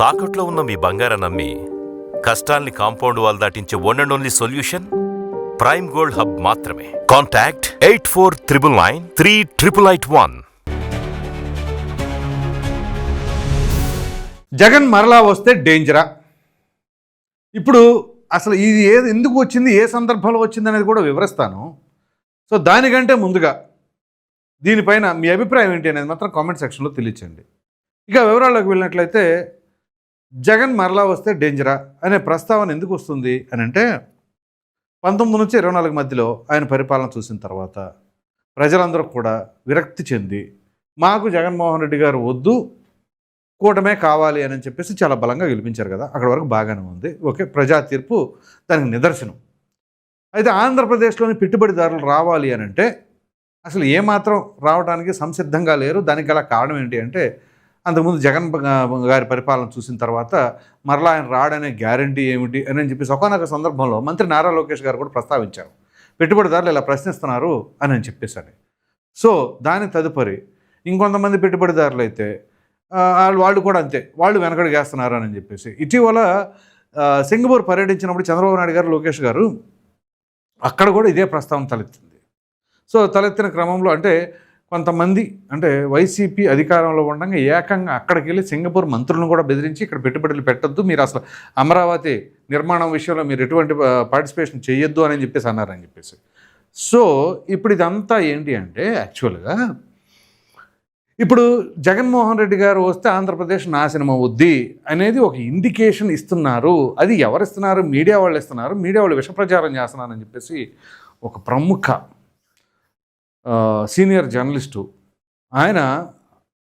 తాకట్లో ఉన్న మీ బంగారాన్ని నమ్మి కష్టాల్ని compound wall దాటించే one and only solution prime gold hub మాత్రమే. Contact eight four triple nine three triple eight one Jagan మరలా వస్తే డేంజరా ఇప్పుడు అసలు ఇది ఏ ఎందుకు వచ్చింది ఏ సందర్భంలో వచ్చింది అనేది కూడా వివరిస్తాను. సో దానికంటే ముందుగా దీనిపైన మీ అభిప్రాయం ఏంటి అనేది మాత్రం కామెంట్ సెక్షన్లో తెలియచండి ఇక వివరాల్లోకి వెళ్ళినట్లయితే జగన్ మరలా వస్తే డేంజరా అనే ప్రస్తావన ఎందుకు వస్తుంది అని అంటే పంతొమ్మిది నుంచి ఇరవై నాలుగు మధ్యలో ఆయన పరిపాలన చూసిన తర్వాత ప్రజలందరూ కూడా విరక్తి చెంది మాకు జగన్మోహన్ రెడ్డి గారు వద్దు కూటమే కావాలి అని చెప్పేసి చాలా బలంగా గెలిపించారు కదా. అక్కడ వరకు బాగానే ఉంది. ఓకే ప్రజా తీర్పు దానికి నిదర్శనం. అయితే ఆంధ్రప్రదేశ్లోని పెట్టుబడిదారులు రావాలి అని అంటే అసలు ఏమాత్రం రావడానికి సంసిద్ధంగా లేరు. దానికి గల కారణం ఏంటి అంటే అంతకుముందు జగన్ గారి పరిపాలన చూసిన తర్వాత మరలా ఆయన రాడనే గ్యారంటీ ఏమిటి అని అని చెప్పేసి ఒకనొక సందర్భంలో మంత్రి నారా లోకేష్ గారు కూడా ప్రస్తావించారు. పెట్టుబడిదారులు ఇలా ప్రశ్నిస్తున్నారు అని అని చెప్పేసి సో దాని తదుపరి ఇంకొంతమంది పెట్టుబడిదారులు అయితే వాళ్ళు వాళ్ళు కూడా అంతే వాళ్ళు వెనకడుగేస్తున్నారు అని చెప్పేసి. ఇటీవల సింగపూర్ పర్యటించినప్పుడు చంద్రబాబు నాయుడు గారు లోకేష్ గారు అక్కడ కూడా ఇదే ప్రస్తావన తలెత్తింది. సో తలెత్తిన క్రమంలో అంటే కొంతమంది అంటే వైసీపీ అధికారంలో ఉండగా ఏకంగా అక్కడికి వెళ్ళి సింగపూర్ మంత్రులను కూడా బెదిరించి ఇక్కడ పెట్టుబడులు పెట్టద్దు మీరు అసలు అమరావతి నిర్మాణం విషయంలో మీరు ఎటువంటి పార్టిసిపేషన్ చేయొద్దు అని చెప్పేసి అన్నారని చెప్పేసి. సో ఇప్పుడు ఇదంతా ఏంటి అంటే యాక్చువల్గా ఇప్పుడు జగన్మోహన్ రెడ్డి గారు వస్తే ఆంధ్రప్రదేశ్ నాశనం అవుద్ది అనేది ఒక ఇండికేషన్ ఇస్తున్నారు. అది ఎవరు ఇస్తున్నారు మీడియా వాళ్ళు ఇస్తున్నారు. మీడియా వాళ్ళు విష ప్రచారం చేస్తున్నారని చెప్పేసి ఒక ప్రముఖ సీనియర్ జర్నలిస్టు. ఆయన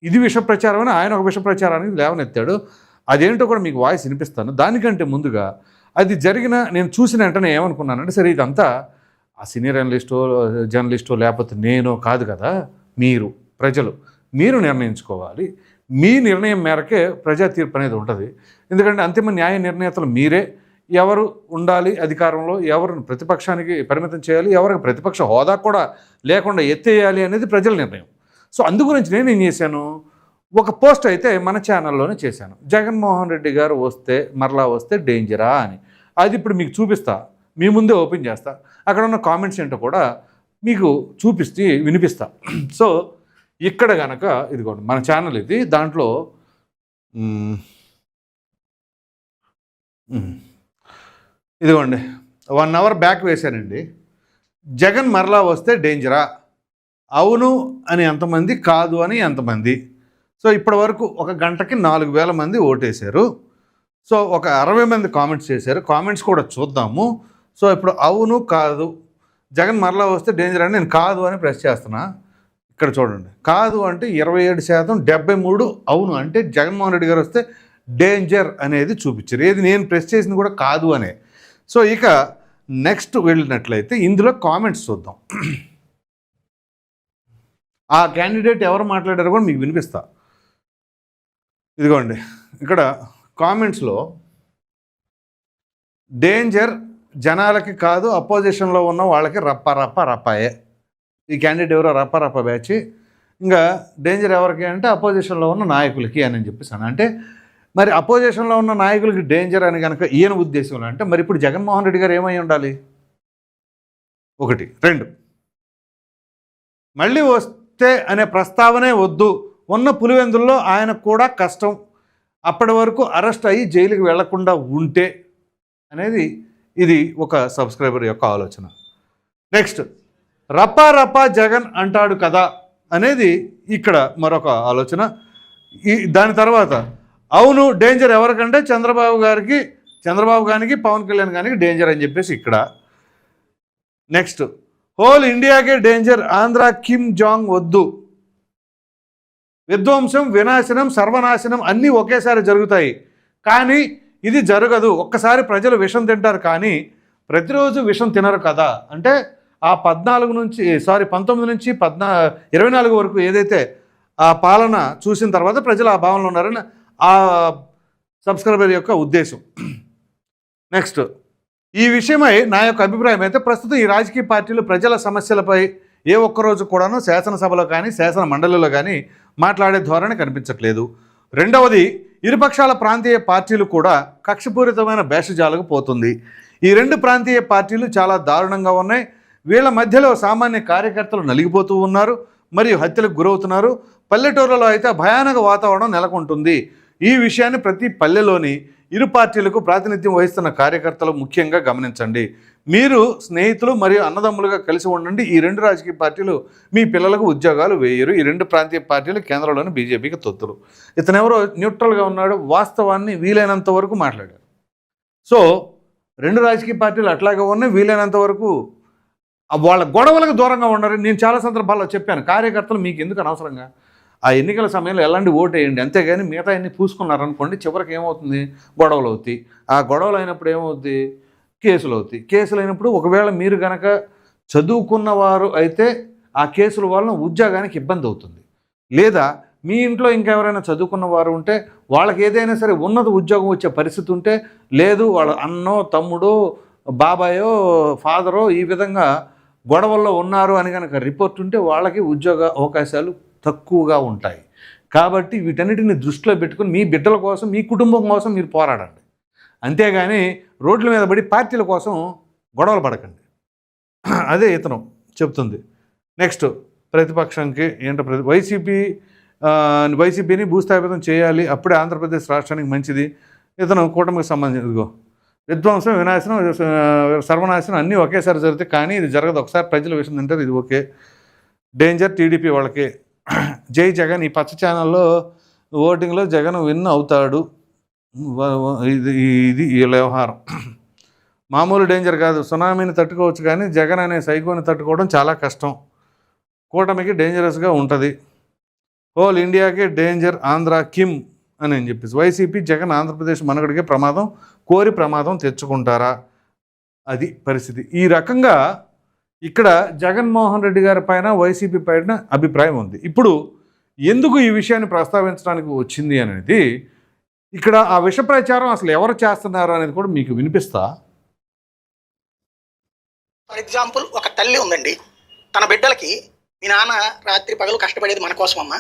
ఇది విష ప్రచారం అని ఆయన ఒక విష ప్రచారానికి లేవనెత్తాడు. అదేంటో కూడా మీకు వాయిస్ వినిపిస్తాను. దానికంటే ముందుగా అది జరిగిన నేను చూసిన వెంటనే ఏమనుకున్నానంటే సరే ఇదంతా ఆ సీనియర్ జర్నలిస్టో జర్నలిస్టో లేకపోతే నేనో కాదు కదా మీరు ప్రజలు మీరు నిర్ణయించుకోవాలి. మీ నిర్ణయం మేరకే ప్రజా తీర్పు అనేది ఉంటుంది. ఎందుకంటే అంతిమ న్యాయ నిర్ణేతలు మీరే. ఎవరు ఉండాలి అధికారంలో ఎవరు ప్రతిపక్షానికి పరిమితం చేయాలి ఎవరికి ప్రతిపక్ష హోదా కూడా లేకుండా ఎత్తేయాలి అనేది ప్రజల నిర్ణయం. సో అందు గురించి నేను ఏం చేశాను? ఒక పోస్ట్ అయితే మన ఛానల్లోనే చేశాను. జగన్మోహన్ రెడ్డి గారు వస్తే మరలా వస్తే డేంజరా అని. అది ఇప్పుడు మీకు చూపిస్తా. మీ ముందే ఓపెన్ చేస్తా. అక్కడ ఉన్న కామెంట్స్ ఏంటో కూడా మీకు చూపిస్తే వినిపిస్తా. సో ఇక్కడ గనక ఇదిగోండి మన ఛానల్ ఇది. దాంట్లో ఇదిగోండి వన్ అవర్ బ్యాక్ వేశానండి. జగన్ మరలా వస్తే డేంజరా అవును అని ఎంతమంది కాదు అని ఎంతమంది? సో ఇప్పటి వరకు ఒక గంటకి నాలుగు వేల మంది ఓటేశారు. సో ఒక అరవై మంది కామెంట్స్ చేశారు. కామెంట్స్ కూడా చూద్దాము. సో ఇప్పుడు అవును కాదు జగన్ మరలా వస్తే డేంజర్ అని నేను కాదు అని ప్రెస్ చేస్తున్నా. ఇక్కడ చూడండి కాదు అంటే ఇరవై ఏడు శాతం డెబ్బై మూడు అవును అంటే జగన్మోహన్ రెడ్డి గారు వస్తే డేంజర్ అనేది చూపించారు. ఏది నేను ప్రెస్ చేసింది కూడా కాదు అనే. సో ఇక నెక్స్ట్ వెళ్ళినట్లయితే ఇందులో కామెంట్స్ చూద్దాం. ఆ క్యాండిడేట్ ఎవరు మాట్లాడారో కూడా మీకు వినిపిస్తా. ఇదిగోండి ఇక్కడ కామెంట్స్లో డేంజర్ జనాలకి కాదు అపోజిషన్లో ఉన్న వాళ్ళకి రప్ప రప్ప రప్పాయే. ఈ క్యాండిడేట్ ఎవరో రప్ప రప్ప బ్యాచ్. ఇంకా డేంజర్ ఎవరికి అంటే అపోజిషన్లో ఉన్న నాయకులకి అని చెప్పేసి అంటే మరి అపోజిషన్లో ఉన్న నాయకులకి డేంజర్ అని కనుక ఈయన ఉద్దేశంలో అంటే మరి ఇప్పుడు జగన్మోహన్ రెడ్డి గారు ఏమై ఉండాలి? ఒకటి. రెండు. మళ్ళీ వస్తే అనే ప్రస్తావనే వద్దు. ఉన్న పులివెందుల్లో ఆయనకు కూడా కష్టం. అప్పటి వరకు అరెస్ట్ అయ్యి జైలుకి వెళ్ళకుండా ఉంటే అనేది ఇది ఒక సబ్స్క్రైబర్ యొక్క ఆలోచన. నెక్స్ట్. రపా రపా జగన్ అంటాడు కదా అనేది ఇక్కడ మరొక ఆలోచన. ఈ దాని తర్వాత అవును డేంజర్ ఎవరికంటే చంద్రబాబు గారికి చంద్రబాబు గారికి పవన్ కళ్యాణ్ గారికి డేంజర్ అని చెప్పేసి ఇక్కడ. నెక్స్ట్ హోల్ ఇండియాకే డేంజర్ ఆంధ్ర కిమ్ జాంగ్ వద్దు. విధ్వంసం వినాశనం సర్వనాశనం అన్నీ ఒకేసారి జరుగుతాయి. కానీ ఇది జరగదు. ఒక్కసారి ప్రజలు విషం తింటారు కానీ ప్రతిరోజు విషం తినరు కదా. అంటే ఆ పద్నాలుగు నుంచి సారీ పంతొమ్మిది నుంచి పద్నా ఇరవై నాలుగు వరకు ఏదైతే ఆ పాలన చూసిన తర్వాత ప్రజలు ఆ భావనలో ఉన్నారని ఆ సబ్స్క్రైబర్ యొక్క ఉద్దేశం. నెక్స్ట్ ఈ విషయమై నా యొక్క అభిప్రాయం అయితే ప్రస్తుతం ఈ రాజకీయ పార్టీలు ప్రజల సమస్యలపై ఏ ఒక్కరోజు కూడాను శాసనసభలో కానీ శాసన మండలిలో కానీ మాట్లాడే ధోరణి కనిపించట్లేదు. రెండవది ఇరుపక్షాల ప్రాంతీయ పార్టీలు కూడా కక్షపూరితమైన భేషజాలకు పోతుంది. ఈ రెండు ప్రాంతీయ పార్టీలు చాలా దారుణంగా ఉన్నాయి. వీళ్ళ మధ్యలో సామాన్య కార్యకర్తలు నలిగిపోతూ ఉన్నారు మరియు హత్యలకు గురవుతున్నారు. పల్లెటూరులో అయితే భయానక వాతావరణం నెలకొంటుంది. ఈ విషయాన్ని ప్రతి పల్లెలోని ఇరు పార్టీలకు ప్రాతినిధ్యం వహిస్తున్న కార్యకర్తలు ముఖ్యంగా గమనించండి. మీరు స్నేహితులు మరియు అన్నదమ్ములుగా కలిసి ఉండండి. ఈ రెండు రాజకీయ పార్టీలు మీ పిల్లలకు ఉద్యోగాలు వేయరు. ఈ రెండు ప్రాంతీయ పార్టీలు కేంద్రంలోని బీజేపీకి తొత్తులు. ఇతనెవరో న్యూట్రల్గా ఉన్నాడు వాస్తవాన్ని వీలైనంత వరకు మాట్లాడారు సో రెండు రాజకీయ పార్టీలు అట్లాగే ఉన్నాయి వీలైనంత వరకు వాళ్ళ గొడవలకు దూరంగా ఉండరు నేను చాలా సందర్భాల్లో చెప్పాను. కార్యకర్తలు మీకు ఎందుకు అనవసరంగా? ఆ ఎన్నికల సమయంలో ఎలాంటి ఓటు వేయండి? అంతేగాని మిగతా అన్ని పూసుకున్నారనుకోండి చివరికి ఏమవుతుంది? గొడవలు అవుతాయి. ఆ గొడవలు అయినప్పుడు ఏమవుద్ది? కేసులు అవుతాయి. కేసులు అయినప్పుడు ఒకవేళ మీరు కనుక చదువుకున్నవారు అయితే ఆ కేసుల వలన ఉద్యోగానికి ఇబ్బంది అవుతుంది. లేదా మీ ఇంట్లో ఇంకెవరైనా చదువుకున్న వారు ఉంటే వాళ్ళకి ఏదైనా సరే ఉన్నత ఉద్యోగం వచ్చే పరిస్థితి ఉంటే లేదు వాళ్ళ అన్నో తమ్ముడో బాబాయో ఫాదరో ఈ విధంగా గొడవల్లో ఉన్నారు అని కనుక రిపోర్ట్ ఉంటే వాళ్ళకి ఉద్యోగ అవకాశాలు తక్కువగా ఉంటాయి. కాబట్టి వీటన్నిటిని దృష్టిలో పెట్టుకుని మీ బిడ్డల కోసం మీ కుటుంబం కోసం మీరు పోరాడండి. అంతేగాని రోడ్ల మీద పడి పార్టీల కోసం గొడవలు పడకండి. అదే ఇతను చెప్తుంది. నెక్స్ట్ ప్రతిపక్షంకి ఏంటో ప్రతి వైసీపీ వైసీపీని భూస్థాపితం చేయాలి. అప్పుడే ఆంధ్రప్రదేశ్ రాష్ట్రానికి మంచిది. ఇతను కూటమికి సంబంధించిందిగో విధ్వంసం వినాశనం సర్వనాశనం అన్నీ ఒకేసారి జరిగితే కానీ ఇది జరగదు. ఒకసారి ప్రజల విషయం తింటారు ఇది ఓకే. డేంజర్ టీడీపీ వాళ్ళకి జై జగన్ ఈ పచ్చ ఛానల్లో ఓటింగ్లో జగన్ విన్ అవుతాడు. ఇది ఇది ఈ వ్యవహారం. మామూలు డేంజర్ కాదు. సునామీని తట్టుకోవచ్చు కానీ జగన్ అనే సైకోని తట్టుకోవడం చాలా కష్టం. కూటమికి డేంజరస్గా ఉంటుంది. హోల్ ఇండియాకే డేంజర్ ఆంధ్ర కిమ్ అని అని చెప్పేసి. వైసీపీ జగన్ ఆంధ్రప్రదేశ్ మనగడికే ప్రమాదం కోరి ప్రమాదం తెచ్చుకుంటారా? అది పరిస్థితి. ఈ రకంగా ఇక్కడ జగన్మోహన్ రెడ్డి గారి పైన వైసీపీ పైన అభిప్రాయం ఉంది. ఇప్పుడు ఎందుకు ఈ విషయాన్ని ప్రస్తావించడానికి వచ్చింది అనేది ఇక్కడ ఆ విష ప్రచారం అసలు ఎవరు చేస్తున్నారు అనేది కూడా మీకు వినిపిస్తా? ఫర్ ఎగ్జాంపుల్ ఒక తల్లి ఉందండి. తన బిడ్డలకి మీ నాన్న రాత్రి పగలు కష్టపడేది మన కోసమమ్మా.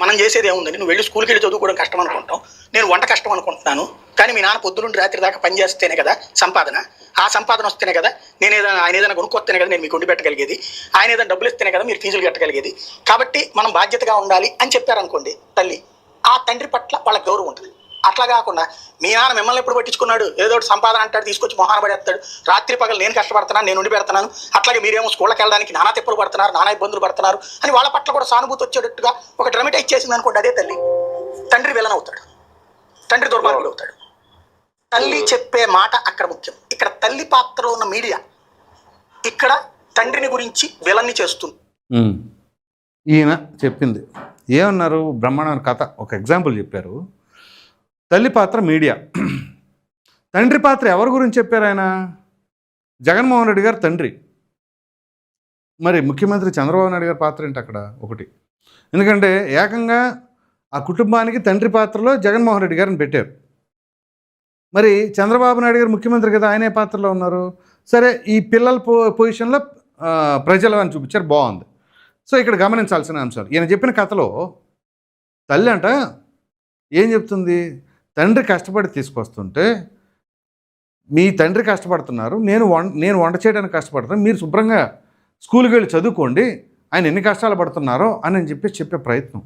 మనం చేసేది ఏముందండి? నువ్వు వెళ్ళి స్కూల్కి వెళ్ళి చదువుకోవడం కష్టం అనుకుంటాం నేను వంట కష్టం అనుకుంటున్నాను. కానీ మీ నాన్న పొద్దునుండి రాత్రి దాకా పని చేస్తేనే కదా సంపాదన. ఆ సంపాదన వస్తేనే కదా నేను ఏదైనా ఆయన ఏదైనా కొనుక్కొస్తేనే కదా నేను మీకు వండి పెట్టగలిగేది. ఆయన ఏదైనా డబ్బులు ఇస్తేనే కదా మీరు ఫీజులు కట్టగలిగేది. కాబట్టి మనం బాధ్యతగా ఉండాలి అని చెప్పారనుకోండి తల్లి ఆ తండ్రి పట్ల వాళ్ళకి గౌరవం ఉంటుంది. అట్లా కాకుండా మీ నాన్న మిమ్మల్ని ఎప్పుడు పట్టించుకున్నాడు? ఏదో ఒకటి సంపాదన అంటాడు తీసుకొచ్చి మొహాన పడేస్తాడు. రాత్రి పగలు నేను కష్టపడుతున్నాను నేను ఉండి పెడుతున్నాను. అట్లాగే మీరేమో స్కూళ్ళకి వెళ్ళడానికి నానా తిప్పలు పడుతున్నారు నానా ఇబ్బందులు పడుతున్నారు అని వాళ్ళ పట్ల కూడా సానుభూతి వచ్చేటట్టుగా ఒక డ్రమటైజ్ చేసింది అనుకోండి అదే తల్లి. తండ్రి విలన్ అవుతాడు. తండ్రి దుర్మార్గుడు అవుతాడు. తల్లి చెప్పే మాట అక్కడ ముఖ్యం. ఇక్కడ తల్లి పాత్రలో ఉన్న మీడియా ఇక్కడ తండ్రిని గురించి విలన్ని చేస్తుంది. ఈయన చెప్పింది. ఏమన్నారు? బ్రహ్మాండ కథ. ఒక ఎగ్జాంపుల్ చెప్పారు. తల్లి పాత్ర మీడియా. తండ్రి పాత్ర ఎవరి గురించి చెప్పారు ఆయన? జగన్మోహన్ రెడ్డి గారు తండ్రి. మరి ముఖ్యమంత్రి చంద్రబాబు నాయుడు గారి పాత్ర ఏంటి అక్కడ? ఒకటి. ఎందుకంటే ఏకంగా ఆ కుటుంబానికి తండ్రి పాత్రలో జగన్మోహన్ రెడ్డి గారిని పెట్టారు. మరి చంద్రబాబు నాయుడు గారు ముఖ్యమంత్రి కదా ఆయనే పాత్రలో ఉన్నారు. సరే ఈ పిల్లల పో పొజిషన్లో ప్రజలు అని చూపించారు బాగుంది. సో ఇక్కడ గమనించాల్సిన అంశాలు. ఈయన చెప్పిన కథలో తల్లి అంట ఏం చెప్తుంది? తండ్రి కష్టపడి తీసుకొస్తుంటే మీ తండ్రి కష్టపడుతున్నారు నేను వం నేను వంట చేయడానికి కష్టపడుతున్నాను మీరు శుభ్రంగా స్కూల్కి వెళ్ళి చదువుకోండి ఆయన ఎన్ని కష్టాలు పడుతున్నారో అని అని చెప్పి చెప్పే ప్రయత్నం.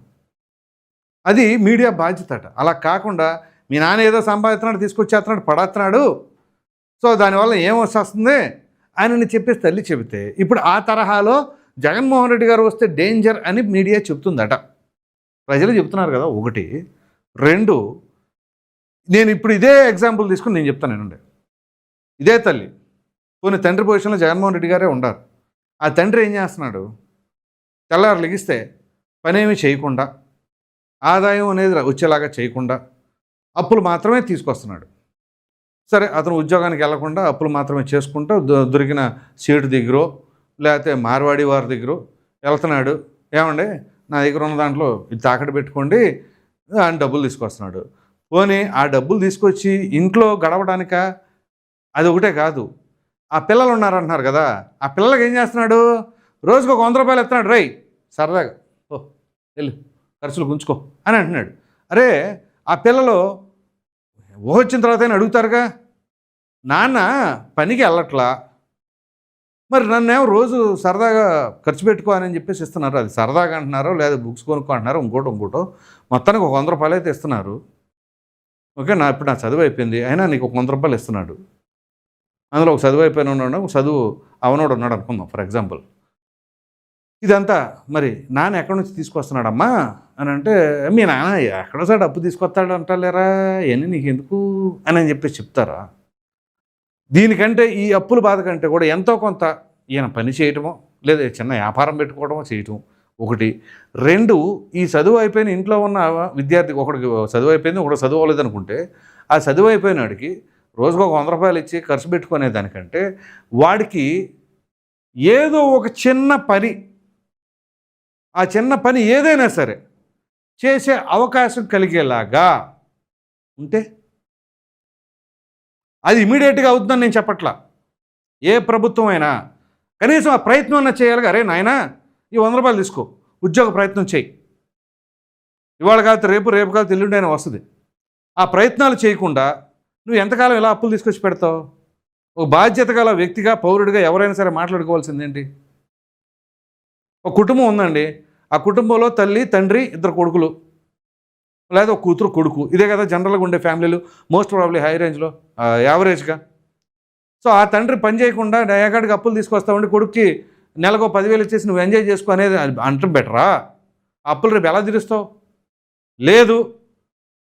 అది మీడియా బాధ్యత అట అలా కాకుండా మీ నాన్న ఏదో సంపాదిస్తున్నాడు తీసుకొచ్చేస్తున్నాడు పడేస్తున్నాడు సో దానివల్ల ఏం వస్తుంది ఆయనని చెప్పేసి తల్లి చెబితే ఇప్పుడు ఆ తరహాలో జగన్మోహన్ రెడ్డి గారు వస్తే డేంజర్ అని మీడియా చెప్తుందట ప్రజలు చెప్తున్నారు కదా ఒకటి. రెండు నేను ఇప్పుడు ఇదే ఎగ్జాంపుల్ తీసుకుని నేను చెప్తాను నేనండి ఇదే తల్లి కొన్ని తండ్రి పొజిషన్లో జగన్మోహన్ రెడ్డి గారే ఉండారు ఆ తండ్రి ఏం చేస్తున్నాడు? తెల్లారు లెగిస్తే పనేమి చేయకుండా ఆదాయం అనేది వచ్చేలాగా చేయకుండా అప్పులు మాత్రమే తీసుకొస్తున్నాడు. సరే అతను ఉద్యోగానికి వెళ్ళకుండా అప్పులు మాత్రమే చేసుకుంటూ దొరికిన సీటు దగ్గర లేకపోతే మార్వాడి వారి దగ్గర వెళ్తున్నాడు. ఏమండి? నా దగ్గర ఉన్న దాంట్లో ఇది తాకట్టు పెట్టుకోండి ఆయన డబ్బులు తీసుకొస్తున్నాడు. పోనీ ఆ డబ్బులు తీసుకొచ్చి ఇంట్లో గడవడానిక అది ఒకటే కాదు. ఆ పిల్లలు ఉన్నారంటున్నారు కదా ఆ పిల్లలకి ఏం చేస్తున్నాడు? రోజుకు ఒక వంద రూపాయలు ఎత్తున్నాడు రై సరదాగా ఓ వెళ్ళు ఖర్చులు గుంచుకో అని అంటున్నాడు. అరే ఆ పిల్లలు ఊహ వచ్చిన తర్వాత అయినా అడుగుతారుగా? నాన్న పనికి వెళ్ళట్లా. మరి నన్నేమో రోజు సరదాగా ఖర్చు పెట్టుకో అని చెప్పేసి ఇస్తున్నారు. అది సరదాగా అంటున్నారో లేదా బుక్స్ కొనుక్కో అంటున్నారో ఇంకోటి ఇంకోటో మొత్తానికి ఒక వంద రూపాయలు అయితే ఇస్తున్నారు. ఓకే నా ఇప్పుడు నా చదువు అయిపోయింది. అయినా నీకు ఒక వంద రూపాయలు ఇస్తున్నాడు. అందులో ఒక చదువు అయిపోయిన ఉన్నాడు ఒక చదువు అవనోడు ఉన్నాడు అనుకుందాం ఫర్ ఎగ్జాంపుల్. ఇదంతా మరి నాన్న ఎక్కడి నుంచి తీసుకొస్తున్నాడమ్మా? అని అంటే మీ నాన్న ఎక్కడో సార్ డబ్బు తీసుకొస్తాడు అంటలేరా? ఇవన్నీ నీకు ఎందుకు అని అని చెప్పేసి చెప్తారా? దీనికంటే ఈ అప్పుల బాధ కంటే కూడా ఎంతో కొంత ఈయన పని చేయటమో లేదా చిన్న వ్యాపారం పెట్టుకోవడమో చేయటం ఒకటి. రెండు ఈ చదువు అయిపోయిన ఇంట్లో ఉన్న విద్యార్థికి ఒకడికి చదువు అయిపోయింది ఒకటి చదువు అనుకుంటే ఆ చదువు అయిపోయినాడికి రోజుకు ఒక వంద రూపాయలు ఇచ్చి ఖర్చు పెట్టుకునే దానికంటే వాడికి ఏదో ఒక చిన్న పని ఆ చిన్న పని ఏదైనా సరే చేసే అవకాశం కలిగేలాగా ఉంటే అది ఇమీడియట్గా అవుతుందని నేను చెప్పట్లా. ఏ ప్రభుత్వం అయినా కనీసం ఆ ప్రయత్నం అన్న చేయాలి అరే నాయనా ఈ వంద రూపాయలు తీసుకో. ఉద్యోగ ప్రయత్నం చేయి. ఇవాళ కాదు రేపు రేపు కాదు ఎల్లుండి అయినా వస్తుంది. ఆ ప్రయత్నాలు చేయకుండా నువ్వు ఎంతకాలం ఇలా అప్పులు తీసుకొచ్చి పెడతావు? ఒక బాధ్యత గల వ్యక్తిగా పౌరుడిగా ఎవరైనా సరే మాట్లాడుకోవాల్సిందేంటి ఒక కుటుంబం ఉందండి. ఆ కుటుంబంలో తల్లి తండ్రి ఇద్దరు కొడుకులు. లేదా ఒక కూతురు కొడుకు. ఇదే కదా జనరల్గా ఉండే ఫ్యామిలీలు. మోస్ట్ ప్రాబ్లీ హై రేంజ్లో. యావరేజ్గా. సో ఆ తండ్రి పని చేయకుండా డయాగాడికి అప్పులు తీసుకొస్తామండి కొడుక్కి. నెలకు పదివేలు ఇచ్చేసి నువ్వు ఎంజాయ్ చేసుకో అనేది అంటం బెటరా? అప్పులు రేపు ఎలా తీరుస్తావు? లేదు.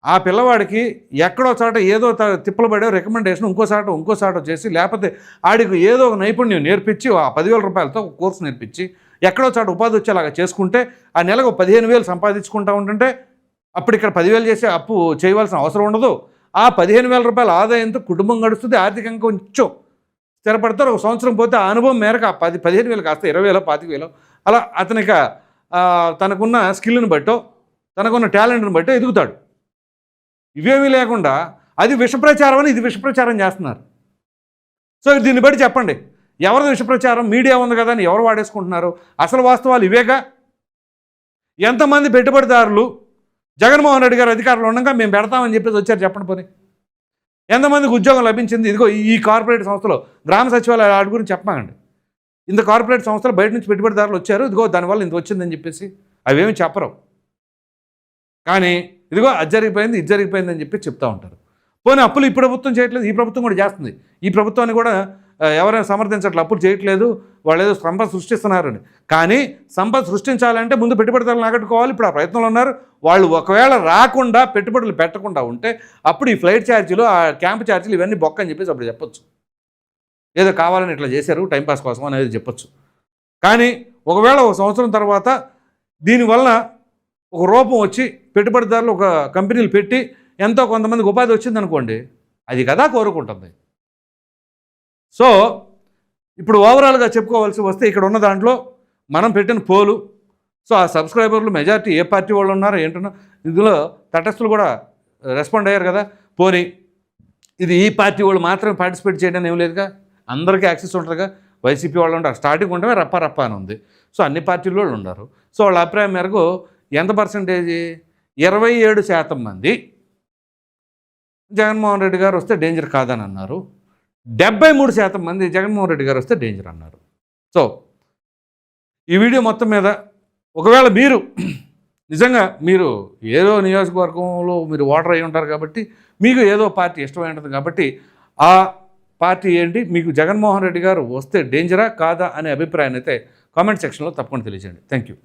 ఆ పిల్లవాడికి ఎక్కడో చాట ఏదో త- తిప్పలు పడే రికమెండేషన్ ఇంకో చాట ఇంకో చాట చేసి లేకపోతే ఆడికి ఏదో ఒక నైపుణ్యం నేర్పించి ఆ పదివేల రూపాయలతో ఒక కోర్సు నేర్పించి ఎక్కడో చాట ఉపాధి వచ్చేలాగా చేసుకుంటే ఆ నెలకు పదిహేను వేలు సంపాదించుకుంటా ఉంటుంటే అప్పుడు ఇక్కడ పదివేలు చేసే అప్పు చేయవలసిన అవసరం ఉండదు. ఆ పదిహేను వేల రూపాయల ఆదాయంతో కుటుంబం గడుస్తుంది ఆర్థికంగా కొంచెం స్థిరపడతారు. ఒక సంవత్సరం పోతే ఆ అనుభవం మేరకు ఆ పది పదిహేను వేలు కాస్త ఇరవై వేలో పాతిక వేలు అలా అతనిక తనకున్న స్కిల్ని బట్టో తనకున్న టాలెంట్ని బట్టో ఎదుగుతాడు. ఇవేమీ లేకుండా అది విషప్రచారం అని ఇది విషప్రచారం చేస్తున్నారు. సో దీన్ని బట్టి చెప్పండి. ఎవరిది విషప్రచారం? మీడియా ఉంది కదా అని ఎవరు వాడేసుకుంటున్నారు? అసలు వాస్తవాలు ఇవేగా? ఎంతమంది పెట్టుబడిదారులు? జగన్మోహన్ రెడ్డి గారు అధికారంలో ఉండగా మేము పెడతామని చెప్పేసి వచ్చారు చెప్పండి పోనీ. ఎంతమందికి ఉద్యోగం లభించింది? ఇదిగో ఈ కార్పొరేట్ సంస్థలో గ్రామ సచివాలయ వాటి గురించి చెప్పమాకండి ఇంత కార్పొరేట్ సంస్థలు బయట నుంచి పెట్టుబడిదారులు వచ్చారు. ఇదిగో దానివల్ల ఇంత వచ్చిందని చెప్పేసి అవేమి చెప్పరు. కానీ ఇదిగో అది జరిగిపోయింది ఇది జరిగిపోయింది అని చెప్పి చెప్తా ఉంటారు. పోనీ అప్పులు ఈ ప్రభుత్వం చేయట్లేదు ఈ ప్రభుత్వం కూడా చేస్తుంది. ఈ ప్రభుత్వాన్ని కూడా ఎవరైనా సమర్థించట్లు అప్పులు చేయట్లేదు వాళ్ళు ఏదో సంపద సృష్టిస్తున్నారని. కానీ సంపద సృష్టించాలంటే ముందు పెట్టుబడిదారులను ఆకట్టుకోవాలి. ఇప్పుడు ఆ ప్రయత్నంలో ఉన్నారు. వాళ్ళు ఒకవేళ రాకుండా పెట్టుబడులు పెట్టకుండా ఉంటే అప్పుడు ఈ ఫ్లైట్ ఛార్జీలు ఆ క్యాంప్ ఛార్జీలు ఇవన్నీ బొక్క అని చెప్పేసి అప్పుడు చెప్పొచ్చు. ఏదో కావాలని ఇట్లా చేశారు టైంపాస్ కోసం అనేది చెప్పొచ్చు. కానీ ఒకవేళ ఒక సంవత్సరం తర్వాత దీనివల్ల ఒక రూపం వచ్చి పెట్టుబడిదారులు ఒక కంపెనీలు పెట్టి ఎంతో కొంతమందికి ఉపాధి వచ్చింది అనుకోండి అది కదా కోరుకుంటుంది. సో ఇప్పుడు ఓవరాల్గా చెప్పుకోవాల్సి వస్తే ఇక్కడ ఉన్న దాంట్లో మనం పెట్టిన పోలు సో ఆ సబ్స్క్రైబర్లు మెజారిటీ ఏ పార్టీ వాళ్ళు ఉన్నారో ఏంటన్నా ఇందులో తటస్థులు కూడా రెస్పాండ్ అయ్యారు కదా. పోనీ ఇది ఈ పార్టీ వాళ్ళు మాత్రమే పార్టిసిపేట్ చేయడం ఏం లేదుగా? అందరికీ యాక్సెస్ ఉంటుందిగా. వైసీపీ వాళ్ళు ఉంటారు స్టార్టింగ్ ఉండమే రప్ప రప్ప అని ఉంది. సో అన్ని పార్టీల వాళ్ళు ఉన్నారు. సో వాళ్ళ అభిప్రాయం మేరకు ఎంత పర్సంటేజ్? ఇరవై ఏడు శాతం మంది జగన్మోహన్ రెడ్డి గారు వస్తే డేంజర్ కాదని అన్నారు. డెబ్బై మూడు శాతం మంది జగన్మోహన్ రెడ్డి గారు వస్తే డేంజర్ అన్నారు. సో ఈ వీడియో మొత్తం మీద ఒకవేళ మీరు నిజంగా మీరు ఏదో నియోజకవర్గంలో మీరు ఓటర్ అయి ఉంటారు కాబట్టి మీకు ఏదో పార్టీ ఇష్టమై ఉంటుంది కాబట్టి ఆ పార్టీ ఏంటి? మీకు జగన్మోహన్ రెడ్డి గారు వస్తే డేంజరా కాదా అనే అభిప్రాయాన్ని అయితే కామెంట్ సెక్షన్లో తప్పకుండా తెలియజేయండి. Thank you